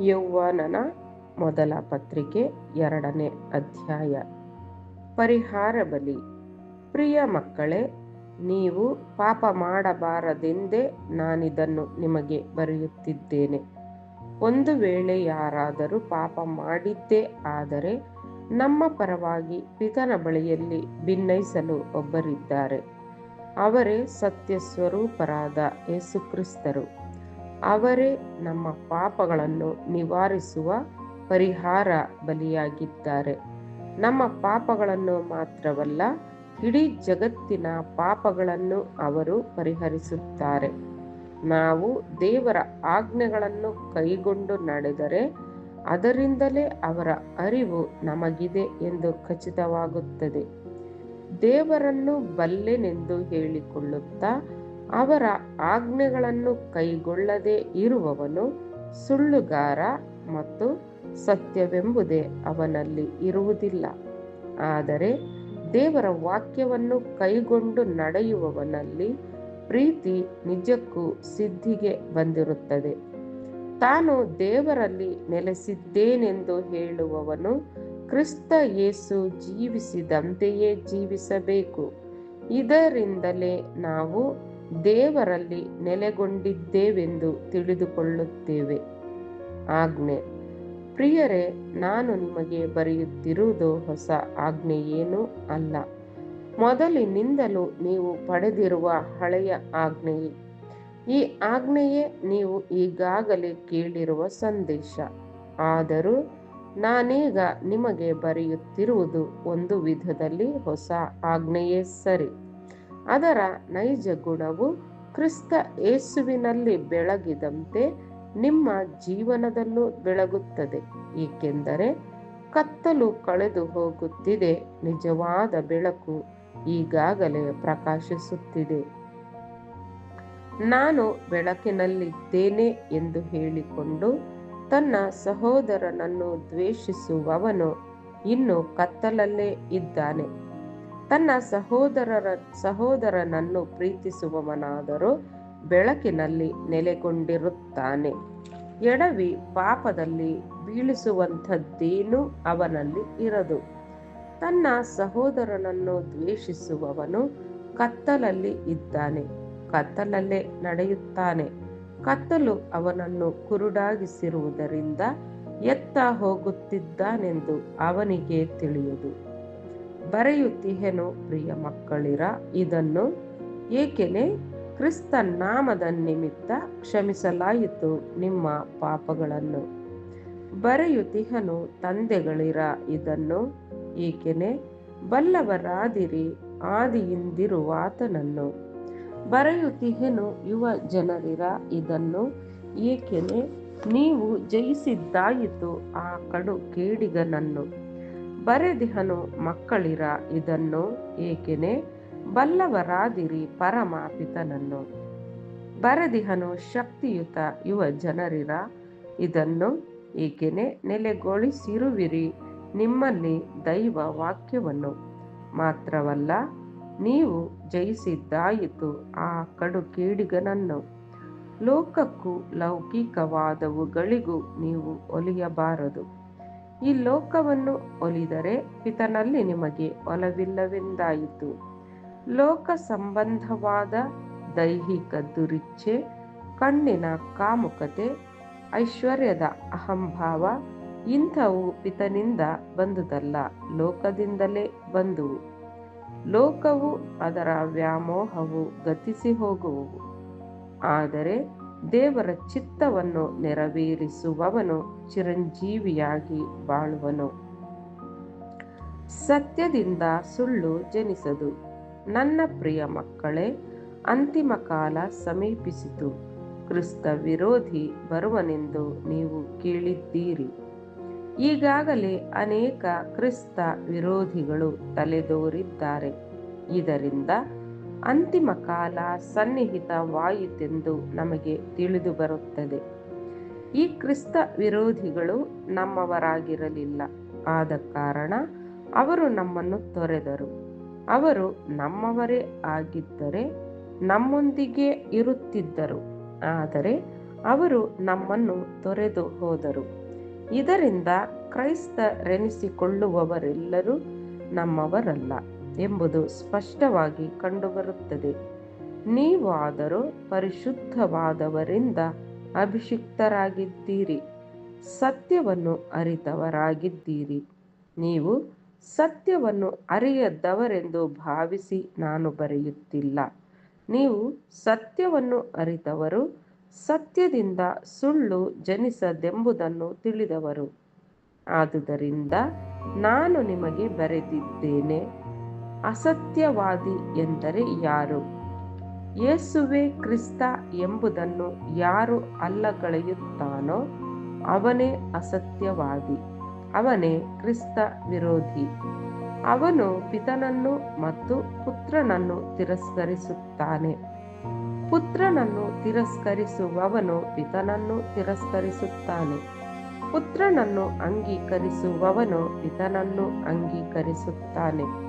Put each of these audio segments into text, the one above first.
ಯೌವನನ ಮೊದಲ ಪತ್ರಿಕೆ ಎರಡನೇ ಅಧ್ಯಾಯ. ಪರಿಹಾರ ಬಲಿ. ಪ್ರಿಯ ಮಕ್ಕಳೇ, ನೀವು ಪಾಪ ಮಾಡಬಾರದೆಂದೇ ನಾನಿದನ್ನು ನಿಮಗೆ ಬರೆಯುತ್ತಿದ್ದೇನೆ. ಒಂದು ವೇಳೆ ಯಾರಾದರೂ ಪಾಪ ಮಾಡಿದ್ದೇ ಆದರೆ ನಮ್ಮ ಪರವಾಗಿ ಪಿತನ ಬಳಿಯಲ್ಲಿ ಭಿನ್ನಯಿಸಲು ಒಬ್ಬರಿದ್ದಾರೆ. ಅವರೇ ಸತ್ಯ ಸ್ವರೂಪರಾದ ಯೇಸುಕ್ರಿಸ್ತರು ಅವರೇ ನಮ್ಮ ಪಾಪಗಳನ್ನು ನಿವಾರಿಸುವ ಪರಿಹಾರ ಬಲಿಯಾಗಿದ್ದಾರೆ. ನಮ್ಮ ಪಾಪಗಳನ್ನು ಮಾತ್ರವಲ್ಲ, ಇಡೀ ಜಗತ್ತಿನ ಪಾಪಗಳನ್ನು ಅವರು ಪರಿಹರಿಸುತ್ತಾರೆ. ನಾವು ದೇವರ ಆಜ್ಞೆಗಳನ್ನು ಕೈಗೊಂಡು ನಡೆದರೆ, ಅದರಿಂದಲೇ ಅವರ ಅರಿವು ನಮಗಿದೆ ಎಂದು ಖಚಿತವಾಗುತ್ತದೆ. ದೇವರನ್ನು ಬಲ್ಲೆನೆಂದು ಹೇಳಿಕೊಳ್ಳುತ್ತಾ ಅವರ ಆಜ್ಞೆಗಳನ್ನು ಕೈಗೊಳ್ಳದೆ ಇರುವವನು ಸುಳ್ಳುಗಾರ ಮತ್ತು ಸತ್ಯವೆಂಬುದೇ ಅವನಲ್ಲಿ ಇರುವುದಿಲ್ಲ. ಆದರೆ ದೇವರ ವಾಕ್ಯವನ್ನು ಕೈಗೊಂಡು ನಡೆಯುವವನಲ್ಲಿ ಪ್ರೀತಿ ನಿಜಕ್ಕೂ ಸಿದ್ಧಿಗೆ ಬಂದಿರುತ್ತದೆ. ತಾನು ದೇವರಲ್ಲಿ ನೆಲೆಸಿದ್ದೇನೆಂದು ಹೇಳುವವನು ಕ್ರಿಸ್ತ ಯೇಸು ಜೀವಿಸಿದಂತೆಯೇ ಜೀವಿಸಬೇಕು. ಇದರಿಂದಲೇ ನಾವು ದೇವರಲ್ಲಿ ನೆಲೆಗೊಂಡಿದ್ದೇವೆಂದು ತಿಳಿದುಕೊಳ್ಳುತ್ತೇವೆ. ಆಜ್ಞೆ. ಪ್ರಿಯರೇ, ನಾನು ನಿಮಗೆ ಬರೆಯುತ್ತಿರುವುದು ಹೊಸ ಆಜ್ಞೆಯೇನೂ ಅಲ್ಲ. ಮೊದಲಿನಿಂದಲೂ ನೀವು ಪಡೆದಿರುವ ಹಳೆಯ ಆಜ್ಞೆಯೇ ಈ ಆಜ್ಞೆಯೇ ನೀವು ಈಗಾಗಲೇ ಕೇಳಿರುವ ಸಂದೇಶ. ಆದರೂ ನಾನೀಗ ನಿಮಗೆ ಬರೆಯುತ್ತಿರುವುದು ಒಂದು ವಿಧದಲ್ಲಿ ಹೊಸ ಆಜ್ಞೆಯೇ ಸರಿ. ಅದರ ನೈಜ ಗುಣವು ಕ್ರಿಸ್ತ ಯೇಸುವಿನಲ್ಲಿ ಬೆಳಗಿದಂತೆ ನಿಮ್ಮ ಜೀವನದಲ್ಲೂ ಬೆಳಗುತ್ತದೆ. ಏಕೆಂದರೆ ಕತ್ತಲು ಕಳೆದು ಹೋಗುತ್ತಿದೆ, ನಿಜವಾದ ಬೆಳಕು ಈಗಾಗಲೇ ಪ್ರಕಾಶಿಸುತ್ತಿದೆ. ನಾನು ಬೆಳಕಿನಲ್ಲಿದ್ದೇನೆ ಎಂದು ಹೇಳಿಕೊಂಡು ತನ್ನ ಸಹೋದರನನ್ನು ದ್ವೇಷಿಸುವವನು ಇನ್ನು ಕತ್ತಲಲ್ಲೇ ಇದ್ದಾನೆ. ತನ್ನ ಸಹೋದರರ, ಸಹೋದರನನ್ನು ಪ್ರೀತಿಸುವವನಾದರೂ ಬೆಳಕಿನಲ್ಲಿ ನೆಲೆಗೊಂಡಿರುತ್ತಾನೆ. ಎಡವಿ ಪಾಪದಲ್ಲಿ ಬೀಳಿಸುವಂಥದ್ದೇನೂ ಅವನಲ್ಲಿ ಇರದು. ತನ್ನ ಸಹೋದರನನ್ನು ದ್ವೇಷಿಸುವವನು ಕತ್ತಲಲ್ಲಿ ಇದ್ದಾನೆ. ಕತ್ತಲಲ್ಲೇ ನಡೆಯುತ್ತಾನೆ. ಕತ್ತಲು ಅವನನ್ನು ಕುರುಡಾಗಿಸಿರುವುದರಿಂದ ಎತ್ತ ಹೋಗುತ್ತಿದ್ದಾನೆಂದು ಅವನಿಗೆ ತಿಳಿಯುವುದು. ಬರೆಯುತ್ತಿಹೆನು ಪ್ರಿಯ ಮಕ್ಕಳಿರ? ಇದನ್ನು ಏಕೆನೆ ಕ್ರಿಸ್ತ ನಾಮದ ನಿಮಿತ್ತ ಕ್ಷಮಿಸಲಾಯಿತು ನಿಮ್ಮ ಪಾಪಗಳನ್ನು. ಬರೆಯುತಿಹನು ತಂದೆಗಳಿರ? ಇದನ್ನು ಏಕೆನೆ ಬಲ್ಲವರಾದಿರಿ, ಆದಿಯಿಂದಿರುವಾತನನ್ನು. ಬರೆಯುತ್ತಿಹೆನು ಯುವ ಜನರಿರ ಇದನ್ನು ಏಕೆನೆ ನೀವು ಜಯಿಸಿದ್ದಾಯಿತು ಆ ಕಡು ಕೇಡಿಗನನ್ನು. ಬರೆದಿಹನು ಮಕ್ಕಳಿರ ಇದನ್ನು ಏಕೆನೆ ಬಲ್ಲವರಾದಿರಿ ಪರಮಾಪಿತನನ್ನು ಬರೆದಿಹನು ಶಕ್ತಿಯುತ ಯುವ ಜನರಿರ ಇದನ್ನು ಏಕೆನೆ ನೆಲೆಗೊಳಿಸಿರುವಿರಿ ನಿಮ್ಮಲ್ಲಿ ದೈವ ವಾಕ್ಯವನ್ನು. ಮಾತ್ರವಲ್ಲ, ನೀವು ಜಯಿಸಿದ್ದಾಯಿತು ಆ ಕಡು ಕೇಡಿಗನನ್ನು ಲೋಕಕ್ಕೂ ಲೌಕಿಕವಾದವುಗಳಿಗೂ ನೀವು ಒಲಿಯಬಾರದು. ಈ ಲೋಕವನ್ನು ಒಲಿದರೆ ಪಿತನಲ್ಲಿ ನಿಮಗೆ ಒಲವಿಲ್ಲವೆಂದಾಯಿತು. ಲೋಕ ಸಂಬಂಧವಾದ ದೈಹಿಕ ದುರಿಚ್ಛೆ, ಕಣ್ಣಿನ ಕಾಮುಕತೆ, ಐಶ್ವರ್ಯದ ಅಹಂಭಾವ, ಇಂಥವು ಪಿತನಿಂದ ಬಂದುದಲ್ಲ, ಲೋಕದಿಂದಲೇ ಬಂದುವು. ಲೋಕವು ಅದರ ವ್ಯಾಮೋಹವು ಗತಿಸಿ ಹೋಗುವು ಆದರೆ ದೇವರ ಚಿತ್ತವನ್ನು ನೆರವೇರಿಸುವವನು ಚಿರಂಜೀವಿಯಾಗಿ ಬಾಳುವನು. ಸತ್ಯದಿಂದ ಸುಳ್ಳು ಜನಿಸದು. ನನ್ನ ಪ್ರಿಯ ಮಕ್ಕಳೇ, ಅಂತಿಮ ಕಾಲ ಸಮೀಪಿಸಿತು. ಕ್ರಿಸ್ತ ವಿರೋಧಿ ಬರುವನೆಂದು ನೀವು ಕೇಳಿದ್ದೀರಿ. ಈಗಾಗಲೇ ಅನೇಕ ಕ್ರಿಸ್ತ ವಿರೋಧಿಗಳು ತಲೆದೋರಿದ್ದಾರೆ. ಇದರಿಂದ ಅಂತಿಮ ಕಾಲ ಸನ್ನಿಹಿತವಾಯಿತೆಂದು ನಮಗೆ ತಿಳಿದು ಬರುತ್ತದೆ. ಈ ಕ್ರಿಸ್ತ ವಿರೋಧಿಗಳು ನಮ್ಮವರಾಗಿರಲಿಲ್ಲ. ಆದ ಕಾರಣ ಅವರು ನಮ್ಮನ್ನು ತೊರೆದರು. ಅವರು ನಮ್ಮವರೇ ಆಗಿದ್ದರೆ ನಮ್ಮೊಂದಿಗೆ ಇರುತ್ತಿದ್ದರು. ಆದರೆ ಅವರು ನಮ್ಮನ್ನು ತೊರೆದು ಹೋದರು. ಇದರಿಂದ ಕ್ರೈಸ್ತರೆನಿಸಿಕೊಳ್ಳುವವರೆಲ್ಲರೂ ನಮ್ಮವರಲ್ಲ. ಎಂಬುದು ಸ್ಪಷ್ಟವಾಗಿ ಕಂಡುಬರುತ್ತದೆ. ನೀವು ಆದರೂ ಪರಿಶುದ್ಧವಾದವರಿಂದ ಅಭಿಷಿಕ್ತರಾಗಿದ್ದೀರಿ, ಸತ್ಯವನ್ನು ಅರಿತವರಾಗಿದ್ದೀರಿ. ನೀವು ಸತ್ಯವನ್ನು ಅರಿಯದವರೆಂದು ಭಾವಿಸಿ ನಾನು ಬರೆಯುತ್ತಿಲ್ಲ. ನೀವು ಸತ್ಯವನ್ನು ಅರಿತವರು, ಸತ್ಯದಿಂದ ಸುಳ್ಳು ಜನಿಸದೆಂಬುದನ್ನು ತಿಳಿದವರು. ಆದುದರಿಂದ ನಾನು ನಿಮಗೆ ಬರೆದಿದ್ದೇನೆ. ಅಸತ್ಯವಾದಿ ಎಂದರೆ ಯಾರು? ಯೇಸುವೆ ಕ್ರಿಸ್ತ ಎಂಬುದನ್ನು ಯಾರು ಅಲ್ಲಗಳೆಯುತ್ತಾನೋ ಅವನೇ ಅಸತ್ಯವಾದಿ. ಅವನೇ ಕ್ರಿಸ್ತ ವಿರೋಧಿ. ಅವನು ಪಿತನನ್ನು ಮತ್ತು ಪುತ್ರನನ್ನು ತಿರಸ್ಕರಿಸುತ್ತಾನೆ. ಪುತ್ರನನ್ನು ತಿರಸ್ಕರಿಸುವವನು ಪಿತನನ್ನು ತಿರಸ್ಕರಿಸುತ್ತಾನೆ. ಪುತ್ರನನ್ನು ಅಂಗೀಕರಿಸುವವನು ಪಿತನನ್ನು ಅಂಗೀಕರಿಸುತ್ತಾನೆ.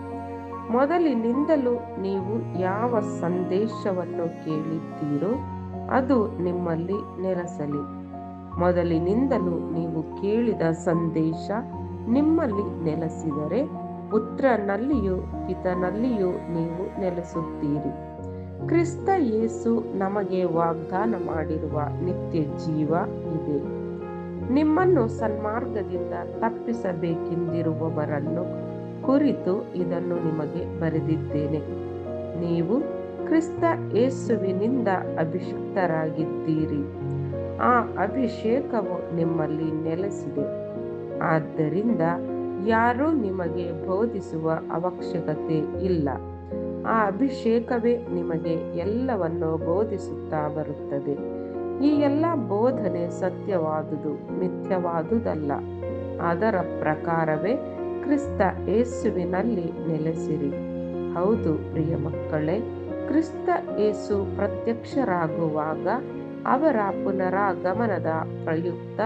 ಮೊದಲಿನಿಂದಲೂ ನೀವು ಯಾವ ಸಂದೇಶವನ್ನು ಕೇಳಿದ್ದೀರೋ ಅದು ನಿಮ್ಮಲ್ಲಿ ನೆಲೆಸಲಿ ಮೊದಲಿನಿಂದಲೂ ನೀವು ಕೇಳಿದ ಸಂದೇಶ ನಿಮ್ಮಲ್ಲಿ ನೆಲೆಸಿದರೆ ಪುತ್ರನಲ್ಲಿಯೂ ಪಿತನಲ್ಲಿಯೂ ನೀವು ನೆಲೆಸುತ್ತೀರಿ. ಕ್ರಿಸ್ತ ಯೇಸು ನಮಗೆ ವಾಗ್ದಾನ ಮಾಡಿರುವ ನಿತ್ಯ ಜೀವ ಇದೆ. ನಿಮ್ಮನ್ನು ಸನ್ಮಾರ್ಗದಿಂದ ತಪ್ಪಿಸಬೇಕೆಂದಿರುವವರನ್ನು ಕುರಿತು ಇದನ್ನು ನಿಮಗೆ ಬರೆದಿದ್ದೇನೆ. ನೀವು ಕ್ರಿಸ್ತ ಯೇಸುವಿನಿಂದ ಅಭಿಷಿಕ್ತರಾಗಿದ್ದೀರಿ. ಆ ಅಭಿಷೇಕವು ನಿಮ್ಮಲ್ಲಿ ನೆಲೆಸಿದೆ. ಆದ್ದರಿಂದ ಯಾರೂ ನಿಮಗೆ ಬೋಧಿಸುವ ಅವಶ್ಯಕತೆ ಇಲ್ಲ. ಆ ಅಭಿಷೇಕವೇ ನಿಮಗೆ ಎಲ್ಲವನ್ನು ಬೋಧಿಸುತ್ತಾ ಬರುತ್ತದೆ. ಈ ಎಲ್ಲ ಬೋಧನೆ ಸತ್ಯವಾದುದು, ಮಿಥ್ಯವಾದುದಲ್ಲ. ಅದರ ಪ್ರಕಾರವೇ ಕ್ರಿಸ್ತ ಏಸುವಿನಲ್ಲಿ ನೆಲೆಸಿರಿ. ಹೌದು ಪ್ರಿಯ ಮಕ್ಕಳೇ, ಕ್ರಿಸ್ತ ಯೇಸು ಪ್ರತ್ಯಕ್ಷರಾಗುವಾಗ ಅವರ ಪುನರಾಗಮನದ ಪ್ರಯುಕ್ತ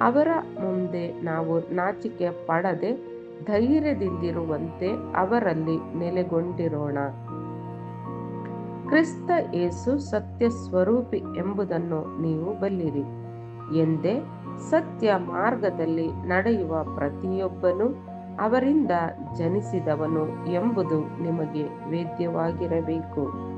ಅವರ ಮುಂದೆ ನಾವು ನಾಚಿಕೆ ಪಡದೆ ಧೈರ್ಯದಿಂದಿರುವಂತೆ ಅವರಲ್ಲಿ ನೆಲೆಗೊಂಡಿರೋಣ. ಕ್ರಿಸ್ತ ಏಸು ಸತ್ಯ ಸ್ವರೂಪಿ ಎಂಬುದನ್ನು ನೀವು ಬಲ್ಲಿರಿ. ಎಂದೇ ಸತ್ಯ ಮಾರ್ಗದಲ್ಲಿ ನಡೆಯುವ ಪ್ರತಿಯೊಬ್ಬನು ಅವರಿಂದ ಜನಿಸಿದವನು ಎಂಬುದು ನಿಮಗೆ ವೇದ್ಯವಾಗಿರಬೇಕು.